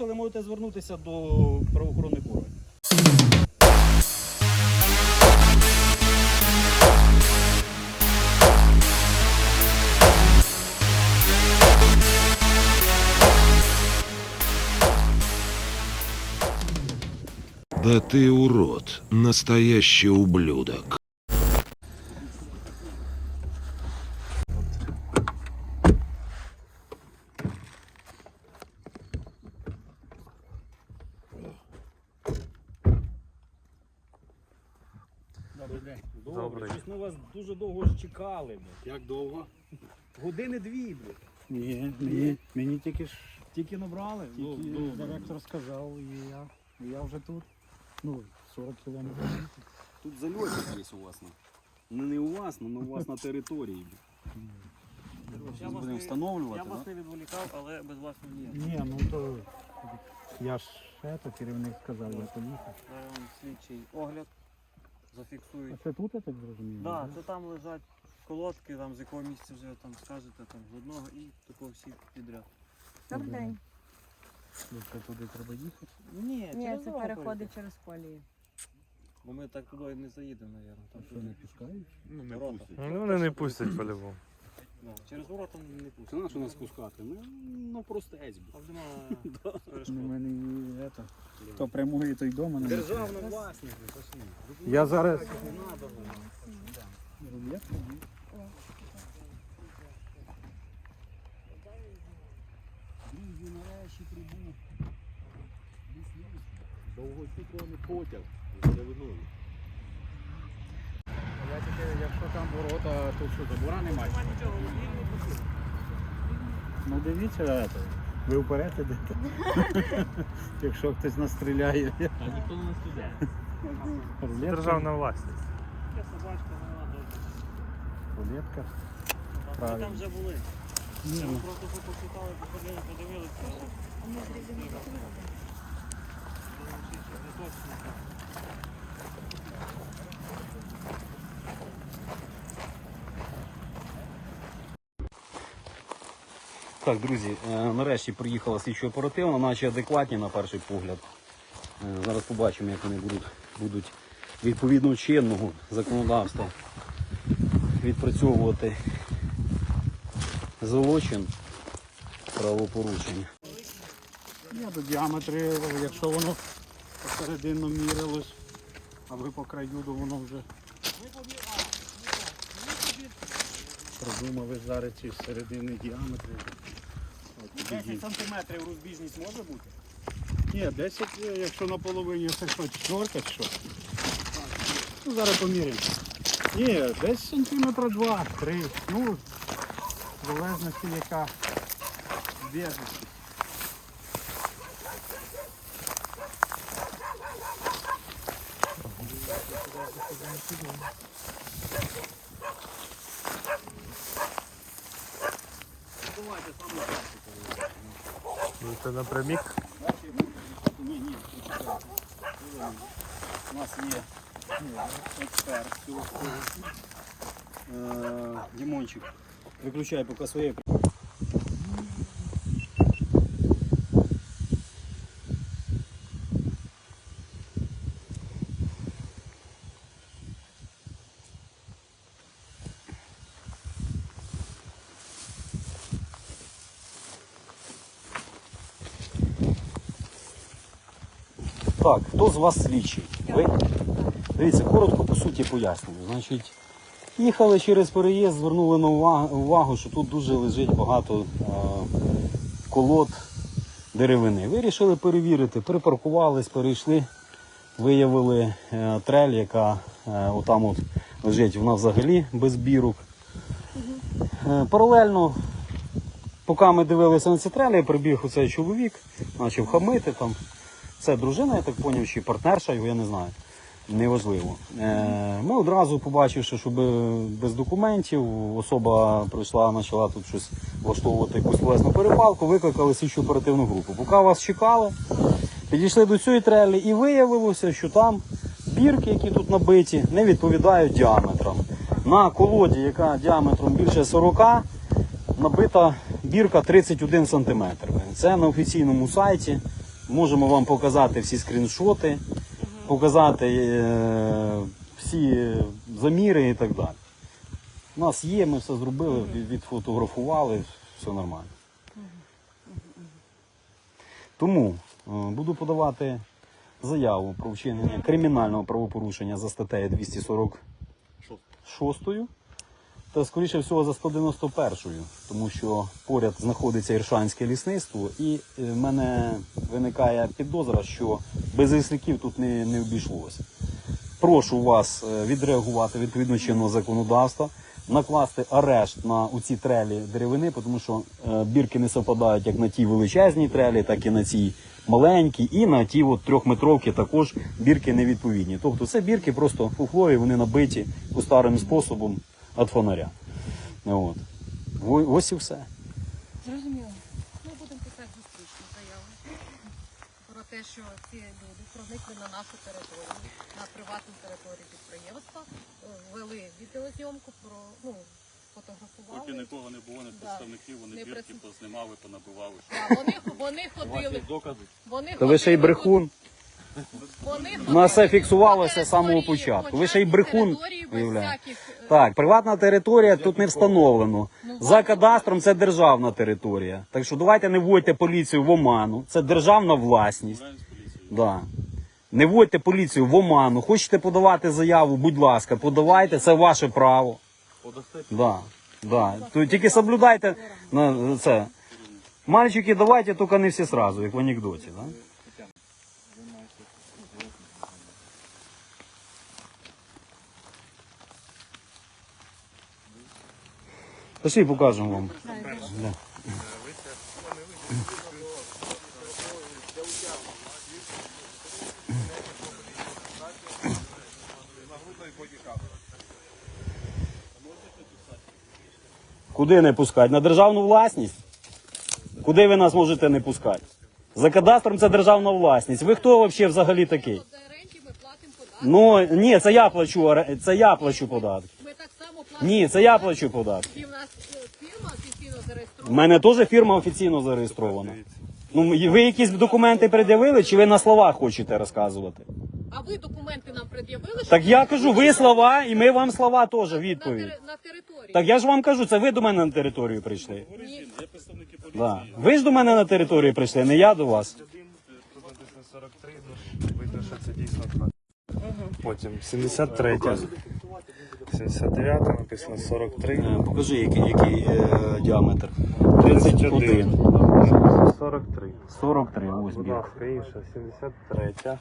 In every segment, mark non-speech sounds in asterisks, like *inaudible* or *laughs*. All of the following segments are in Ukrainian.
Але можете звернутися до правоохоронних органів. Да ты урод, настоящий ублюдок. Добрий день. Добрий. Добре. Щось ми вас дуже довго ж чекали. блядь. Як довго? Години дві, блядь. Ні, мені, мені тільки ж Тільки набрали. Ну, тільки ну, директор сказав, і я, і я вже тут. Ну, 40 кілометрів. Тут зальотик є у вас. Ну не у вас, але у вас на території. Зараз будемо встановлювати. Я вас да? не відволікав, але без вас не ні. Ні, ну то я ж ето, керівник сказав, я поїхав. Зараз вам слідчий огляд А зафіксують. це тут, я так зрозумів? Так, це там лежать колодки, там з якого місця вже там скажете, там з одного і такого всі підряд. Добрий день. Це туди треба їхати? Ні, Ні, через це дорогу переходить через колії. Бо ми так туди не заїдемо, мабуть. Там Що не пускають? ну, не ворота. Ну, вони не пустять по-любому. Ну, через ворота не Це пустять. на що нас пускати? Ну, ну просто геть. Там нема *laughs* Ну, перешкод. мене і ето. Хто прямує, той дома не Державна власність. ну, пошли. Я зараз. Не було. Друзі, нарешті прибув. Довгоочікуваний потяг. Деревиновий. Я тільки, якщо там ворота, то що, забора немає? Ну дивіться, ето, ви вперед ідете. *laughs* Якщо хтось настріляє. А ніхто не стріляє. Державна власність. Собачка. Рулетка. Там- Ми там вже були. Ми просто що почитали, походили, подивилися. Так, друзі, е, нарешті приїхала слідчо оперативна, наче адекватні на перший погляд. Е, Зараз побачимо, як вони будуть, будуть відповідно чинного законодавства відпрацьовувати злочин правопорушення. Ні, до діаметри, якщо воно посередину мірилось, а ви по краю, то воно вже. Продумали зараз ці середини діаметри. От, тоді- сантиметрів розбіжність може бути? Ні, 10, е, якщо на половині, це що, четверка чи що? Ну, зараз поміряємо. Ні, десь сантиметра два, три. Ну, в залежності яка біжність. Ну, Це напрямік. Ні, ні, почекайте. У нас є Експерт цього всього. Е, Дімончик, виключай поки своє. Так, хто з вас слідчий? Ви? Дивіться, коротко по суті пояснюю. Значить, їхали через переїзд, звернули на увагу, що тут дуже лежить багато е, колод деревини. Вирішили перевірити, припаркувались, перейшли, виявили е, трель, яка е, отам от лежить, вона взагалі без бірок. Е, паралельно, поки ми дивилися на ці трелі, прибіг оцей чоловік, почав хамити там. Це дружина, я так зрозумів, чи партнерша його, я не знаю. Неважливо. Е, Ми одразу побачивши, що без документів особа прийшла, почала тут щось влаштовувати якусь власну перепалку, викликали слідчу оперативну групу. Поки вас чекали, підійшли до цієї трелі і виявилося, що там бірки, які тут набиті, не відповідають діаметрам. На колоді, яка діаметром більше 40, набита бірка 31 см. Це на офіційному сайті можемо вам показати всі скріншоти, показати е, всі заміри і так далі. У нас є, ми все зробили, відфотографували, все нормально. Тому е, буду подавати заяву про вчинення кримінального правопорушення за статтею 246 та, скоріше всього, за 191-ю, тому що поряд знаходиться Іршанське лісництво, і е, в мене виникає підозра, що без лісників тут не, не обійшлося. Прошу вас е, відреагувати відповідно чинного законодавства, накласти арешт на ці трелі деревини, тому що е, бірки не совпадають як на тій величезній трелі, так і на цій маленькій, і на ті от трьохметровки також бірки невідповідні. Тобто це бірки просто фуфлові, вони набиті старим способом від фонаря. От. Ось і все. Зрозуміло. Ми будемо писати зустрічну заяву про те, що ці люди проникли на нашу територію, на приватну територію підприємства, ввели відеозйомку, про ну фотографували. Поки нікого не було, не представників, вони Не бірки представ- познімали, понабивали. Да, вони, вони ходили. докази. Вони То ви ще й ходили брехун. У нас все фіксувалося з самого початку. Ви ще й брехун території без виявляєте. всяких, е, Так, приватна територія тут не встановлено. За кадастром це державна територія. Так що давайте не вводьте поліцію в оману. Це державна власність. Да. Не вводьте поліцію в оману. Хочете подавати заяву, будь ласка, подавайте, це ваше право. Да. Да. Тільки соблюдайте це. Мальчики, давайте, тільки не всі сразу, як в анекдоті. Да? Пошли покажемо вам. Да. Куди не пускати? На державну власність? Куди ви нас можете не пускати? За кадастром це державна власність. Ви хто взагалі взагалі такий? Ну ні, це я плачу, це я плачу податки. Ми так само платимо. Ні, це я плачу податки. І в нас е, фірма офіційно У зареєстрована. мене теж фірма офіційно зареєстрована. Ну, ви якісь документи пред'явили, чи ви на словах хочете розказувати? А ви документи нам пред'явили? що Так я кажу, ви слова, і ми вам слова теж на, відповідь. тери- на території. Так я ж вам кажу, це ви до мене на територію прийшли. Ні. Є представники поліції. Да. Ви ж до мене на територію прийшли, не я до вас. Тут написано 43, ну видно, що це дійсно так. Потім 73. 79 написано 43. Е, Покажи, який, який е, діаметр. 31. 43. 43, ось Будь бірка. ласка, інша, 73.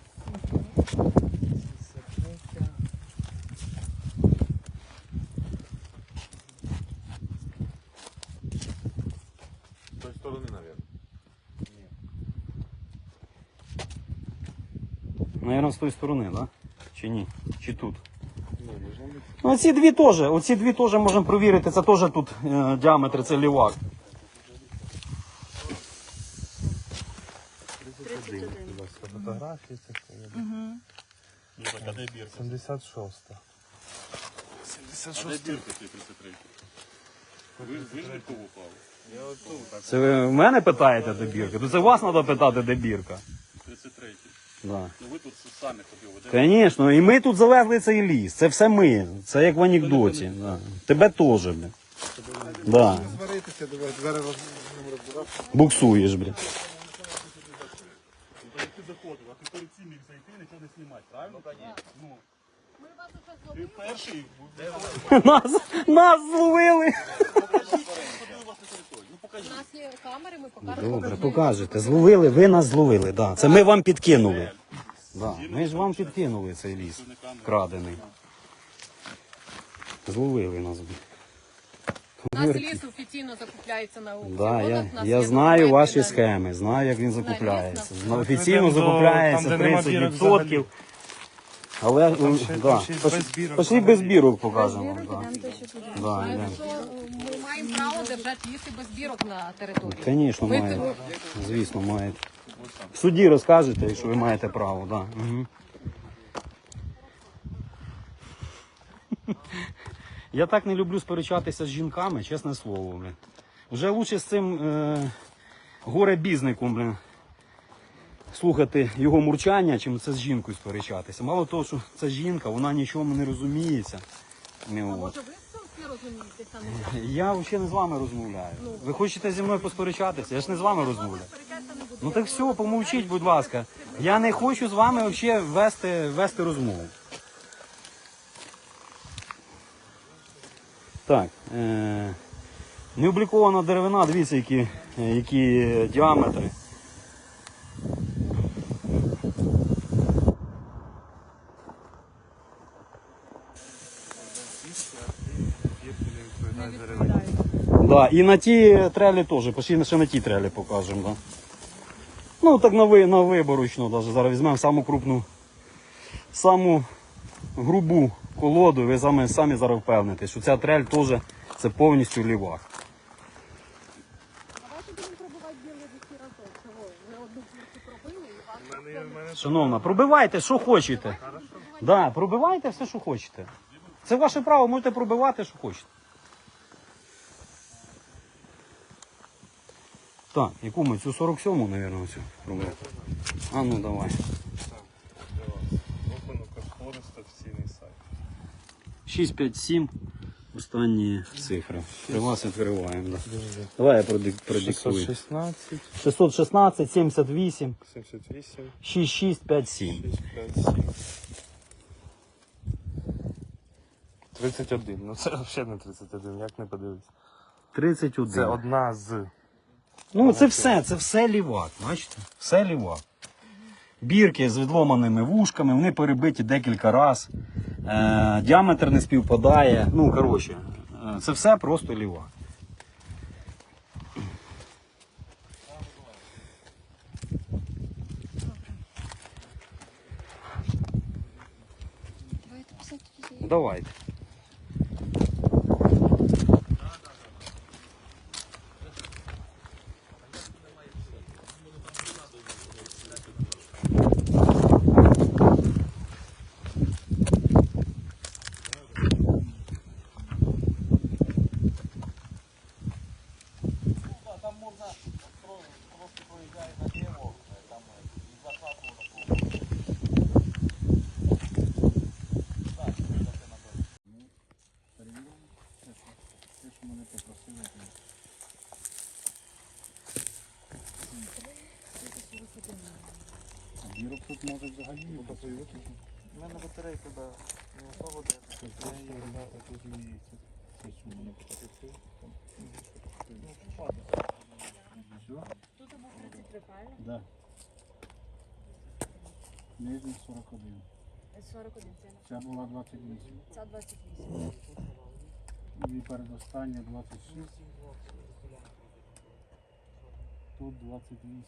З той сторони, мабуть. Наверно, з тої сторони, да? Чи ні? Чи тут? Ну, оці дві теж, оці дві теж можемо провірити, це теж тут е, діаметр, це лівак. 31. Будь фотографії. це що є. Ну так, а де бірка? 76. А де бірка ті 33? Ви, ви ж бірку упали. Це ви в мене питаєте, де бірка? То це вас треба питати, де бірка. 33. Да. Ну ви тут самі ходили. Де Звісно, і ми тут завезли цей ліс. Це все ми. Це як в анекдоті. Да. Тебе теж, бля. Да. Буксуєш, бля. ти заходив, а ти перед цим міг зайти, нічого не знімати, правильно? Ну, Ми вас уже ти зловили. перший, Нас, нас зловили. У нас є камери, ми покажемо. Добре, покажете. Зловили, ви нас зловили. Да. Це ми вам підкинули. Да. Ми ж вам підкинули цей ліс. Крадений. Зловили нас. У нас ліс офіційно закупляється на аукціонах. Да, у я, нас я є знаю документи ваші на- схеми, знаю, як він закупляється. ліс, Зна- Офіційно Там, де закупляється нема бірок 30%. Але Там ну, ще- да. там ще й Пошли- без бірок пошли взагалі. без бірок покажемо. Да. Да, йдемо. що, право держати ліси без бірок на території. Звісно, маєте. Звісно, маєте. В суді розкажете, якщо ви маєте право, да. Угу. Я так не люблю сперечатися з жінками, чесне слово. Блин. Вже лучше з цим е, горе-бізником, блин. слухати його мурчання, чим це з жінкою сперечатися. Мало того, що це жінка, вона нічому не розуміється. Не А от. може ви Ну, Я взагалі не з вами розмовляю. Ви хочете зі мною посперечатися? Я ж не з вами розмовляю. буду. Ну так все, помовчіть, будь ласка. Я не хочу з вами взагалі вести, вести розмову. Так. Е- необлікована деревина, дивіться, які, е, які діаметри. Да, і на ті трелі теж, почти ще на ті трелі покажемо. Да. Ну так на, ви, на виборочну даже. Зараз візьмемо саму крупну, саму грубу колоду, ви самі, самі зараз впевнитесь, що ця трель теж це повністю лівак. Шановна, пробивайте, що хочете. Да, пробивайте все, що хочете. Це ваше право, можете пробивати, що хочете. Так, яку ми цю 47-му, мабуть, цю пробуємо. А ну давай. Рахунок кошториста офіційний сайт. 657. Останні цифри. При вас відкриваємо. Да. Давай я продик- продиктую. 616, 616, 78, 78, 6657. 657. 31. Ну це взагалі не 31, як не подивитися. 31. Це одна з. Ну, це все, це все лівак, бачите? Все лівак. Бірки з відломаними вушками, вони перебиті декілька разів. Е, діаметр не співпадає. Ну, коротше, е, це все просто лівак. Давайте. У мене батарейка, да. Не особо де. Да. Нижній 41. 41, це Ця була 28. ця 28. І передостання 26. Тут 28.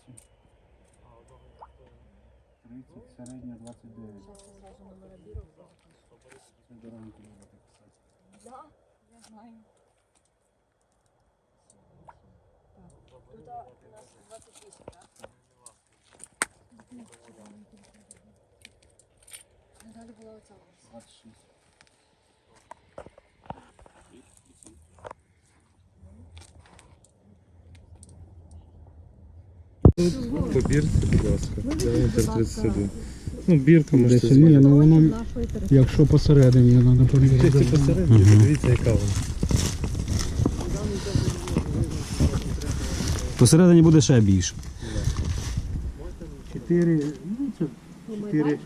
30, середня 29. Зараз я зразу номера бірок запишу. Це до ранку буде писати. Да, я знаю. Тут у нас 28, так? Далі була оця 26. По бірці, будь ласка. Діаметр 31. Ну, бірка можете Десь ні, ну воно, якщо посередині, треба поміряти. посередині, дивіться, яка вона. Посередині буде ще більше. 4, ну це 4,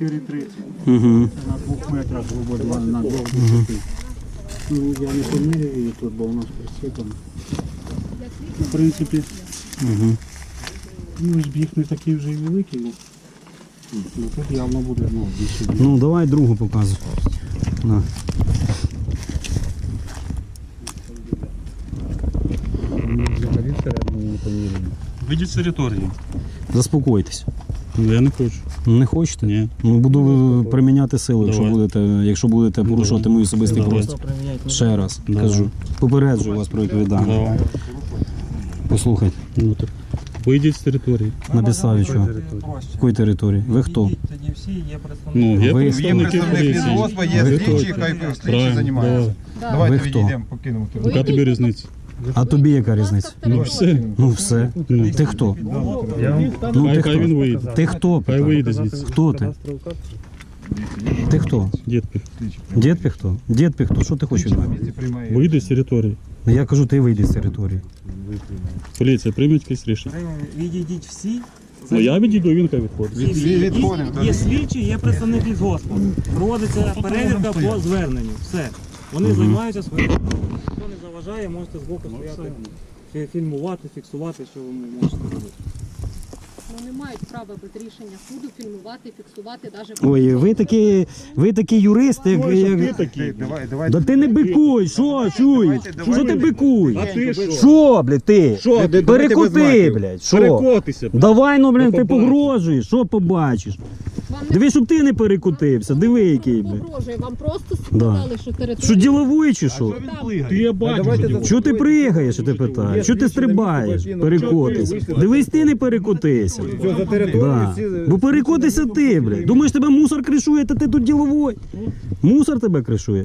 4,30. Угу. На двох метрах грубо на двох висоти. Ну, я не поміряю її тут, бо у нас присипано. Ну, В принципі, Угу. Ну, збіг не такий вже і великий, ну, ну тут явно буде ну, більше. Ну, давай другу показуй. На. Вийдіть з території. Заспокойтесь. Ну, я не хочу. Не хочете? Ні. Ну, буду приміняти силу, якщо Давай. будете, якщо будете порушувати мій особистий Давай. простір. Ще раз кажу. Попереджую вас про відповідальність. Давай. Послухайте, Ну, так. Вийдіть з території. на підставі чого? Якої території? Ви хто? Тоді всі є представники. Ну, є Ви- представники Представник поліції. лісгоспа, є Ви слідчі, хто? хай слідчі Правильно, займаються. Давайте Ви хто? відійдемо, покинемо. Яка тобі різниця? А тобі яка різниця? Ну все. Ну все. Ти хто? Ну ти хто? вийде. Ти хто? Хай вийде звідси. Хто ти? Ти хто? Дітки. Дід пі хто? Дід пі хто? Що ти хочеш? від мене? З території. Ну, Я кажу, ти вийди з території. Поліція, прийміть якесь рішення. Відійдіть всі. Ну я відійду, він хай відходить. Є слідчі, є представник лісгоспу. Проводиться перевірка по зверненню. Все. Вони займаються своїм. Хто не заважає, можете збоку стояти, фі- фільмувати, фіксувати, що ви можете робити. Ну не мають права без рішення суду фільмувати, фіксувати навіть. Ой, ви такі, ви такі юристи, як. як... такий. Давай, давай. Да ти не бикуй, що, чуєш? Що ти бикуй? А ти що? Що, блядь, ти? Що? Перекоти, блядь, що? Перекотися. Давай, ну, Ну, ти погрожуєш, що побачиш? Диви, щоб ти не перекутився, диви який, блядь. погрожує, вам просто сказали, що територія. Що діловий чи що? Ти я бачу. що ти- Що ти пригаєш, я тебе питаю? Що ти стрибаєш? Перекотися. Дивись, ти не перекотися. Да. Бо перекотися ти, блядь. Думаєш, тебе мусор кришує, та ти тут діловой. Мусор тебе кришує.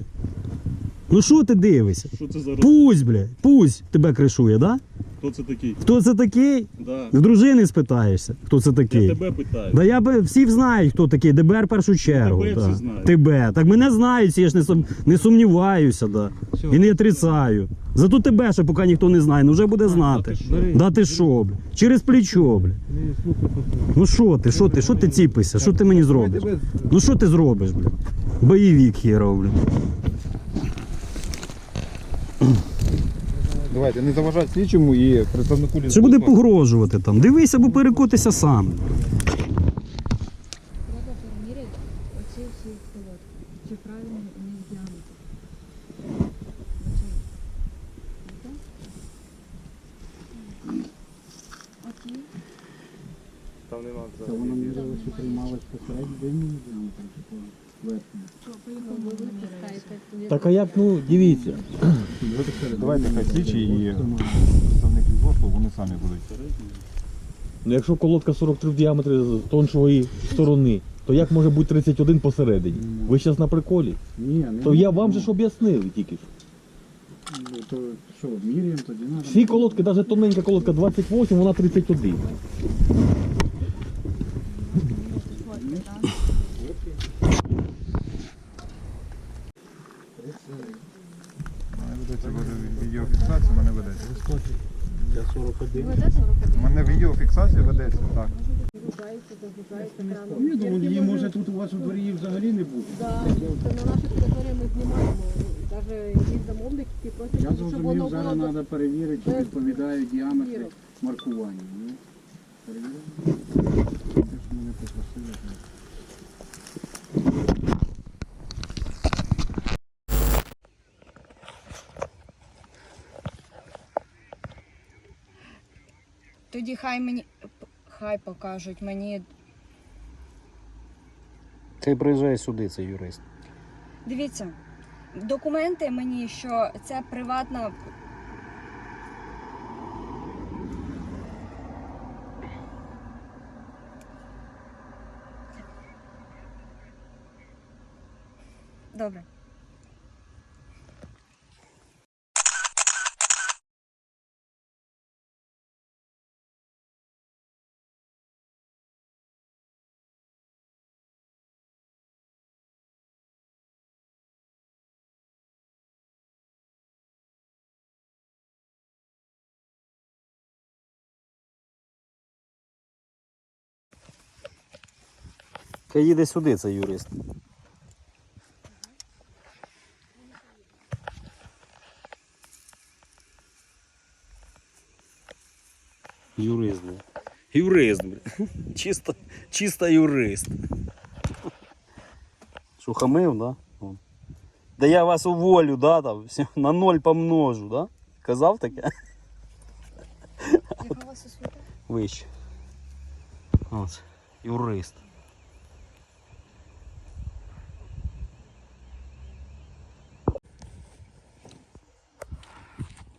Ну що ти дивишся? Що це за. Пусть, блядь, пусть тебе кришує, да? Хто це такий? Хто це такий? Да. В дружини спитаєшся, хто це Я такий. тебе питаю. Да я би всі знають, хто такий, ДБР в першу чергу. Тебе да. всі знають. Тебе. Так мене знають, я ж не, сум... не сумніваюся, да. І не отрицаю. Зато тебе ще поки ніхто не знає, ну вже буде знати. Да ти що, бля? Через плечо, бля. Ну що ти, що ти, що ти ціпишся? Що ти мені зробиш? Ну що ти зробиш, бля? Бойовик херов, бля. Давайте, не заважати слідчому і представнику лісу. Чи буде погрожувати там? Дивись або перекотися сам. Треба переміряти оці всі колодки. Чи правильно у них діаметр. Оці. Там нема Та воно мірило, що приймалось посередньо діаметр, чи по верхньому. Так а як, ну, дивіться. Давайте хай слідчі і представник лісгоспу, вони самі будуть. Ну, якщо колодка 43 в діаметрі з тоншої сторони, то як може бути 31 посередині? Ви зараз на приколі? Ні, не То я вам же ж об'яснив тільки що. То що, міряємо, тоді треба. Всі колодки, навіть тоненька колодка 28, вона 31. мене ведеться відеофіксація, мене ведеться. Ви ведете? У мене відеофіксація ведеться, так. Ну, Я думаю, її може тут у вас у дворі її взагалі не буде. Да, це на нашій території ми знімаємо. Навіть є замовники, які просять, Я щоб зрозумів, зараз було треба перевірити, чи відповідає діаметри маркування. Ну, перевіримо. Те, що мене попросили. Тоді хай мені хай покажуть мені. Ти приїжджай сюди, це юрист. Дивіться, документи мені, що це приватна. Добре. Хай їде сюди, це юрист. Юрист, бля. Юрист, бля. *laughs* Чисто, чисто юрист. Що хамив, да? О. Да я вас уволю, да, там, все, на ноль помножу, да? Казав таке? Яка у вас освіта? Вище. От, юрист.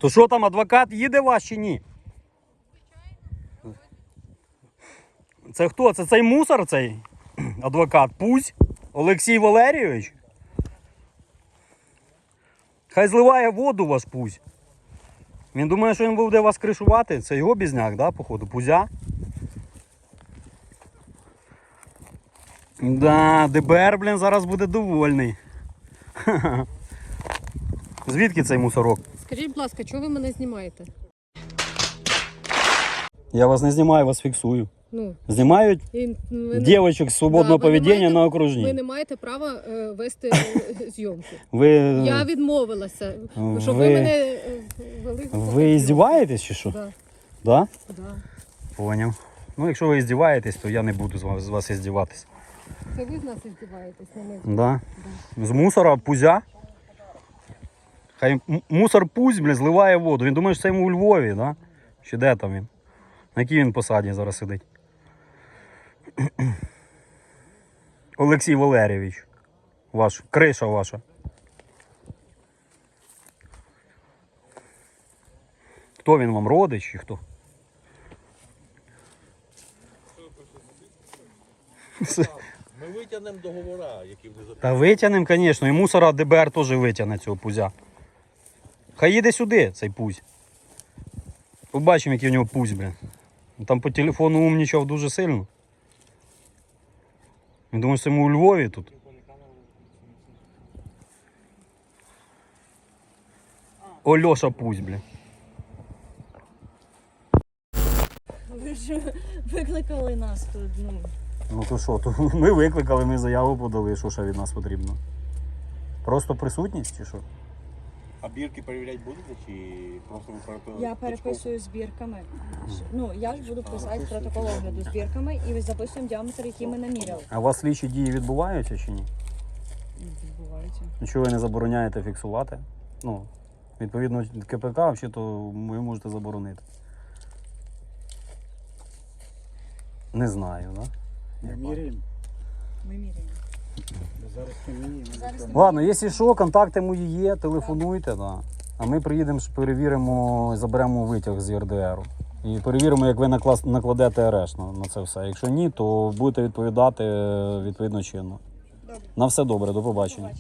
То що там, адвокат їде ваш чи ні? Це хто? Це цей мусор цей *clears throat* адвокат? Пусть? Олексій Валерійович? Хай зливає воду ваш пусть. Він думає, що він буде вас кришувати. Це його бізняк, да, походу, пузя. Да, ДБР, блін, зараз буде довольний. *laughs* Звідки цей мусорок? Скажіть, будь ласка, чого ви мене знімаєте? Я вас не знімаю, вас фіксую. Ну, Знімають і ви не- дівчинок свободного Да, ви не поведіння маєте- на ви не маєте права е, вести е, зйомки. Ви, Я відмовилася, щоб ви ви- мене е, вели. ви здіваєтесь чи що? Да, Да? да. Поняв. Ну, якщо ви здіваєтесь, то я не буду з вас, з вас здіватись. Це ви з нас здіваєтесь, не ми. Да. З мусора пузя. Хай мусор пузь, блін, зливає воду. Він думає, що це йому у Львові, да? Чи де там він? На якій він посаді зараз сидить? *clears throat* Олексій Валерійович. Ваш, криша ваша. Хто він вам, родич чи хто? Ми витягнемо договора, які вони Та витягнемо, звісно, і мусора ДБР теж витягне цього пузя. Хай їде сюди, цей пузь. Побачимо, який у нього пузь, блін. Там по телефону умнічав дуже сильно. Він думає, що йому у Львові тут. О, Льоша пузь, блін. Ви ж викликали нас тут, ну. Ну то що, то ми викликали, ми заяву подали, що ще від нас потрібно. Просто присутність чи що? А бірки перевіряти будете чи просто ви переписуєте? Я переписую збірками. Ну, я ж буду писати протокол огляду збірками і записуємо діаметр, який ми наміряли. А у вас слідчі дії відбуваються чи ні? Відбувається. Нічого ви не забороняєте фіксувати. Ну, відповідно КПК, взагалі, то ви можете заборонити. Не знаю, да? Ми міряємо. Ми міряємо. Ладно, якщо що, контакти мої є, телефонуйте, да. А ми приїдемо, перевіримо, заберемо витяг з ЄРДР. І перевіримо, як ви накладете арешт на, на це все. Якщо ні, то будете відповідати е, відповідно чинно. На все добре, до побачення.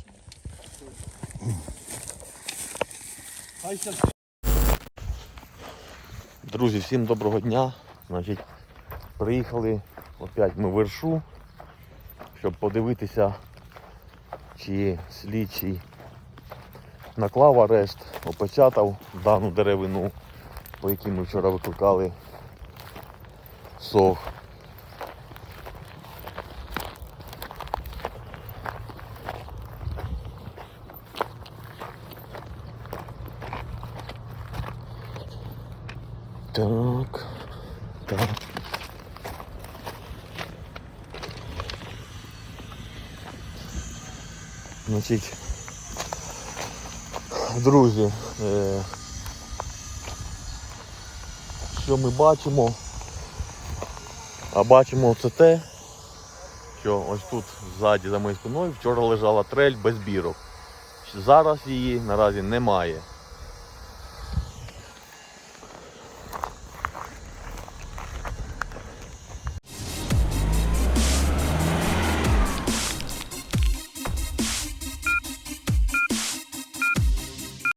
Друзі, всім доброго дня. Значить, приїхали опять ми в Вершу, щоб подивитися, чи слідчий наклав арешт, опечатав дану деревину, по якій ми вчора викликали сох. Так. Так. Значить, друзі, е, що ми бачимо? А бачимо це те, що ось тут ззаді за моєю спиною вчора лежала трель без бірок. Зараз її наразі немає.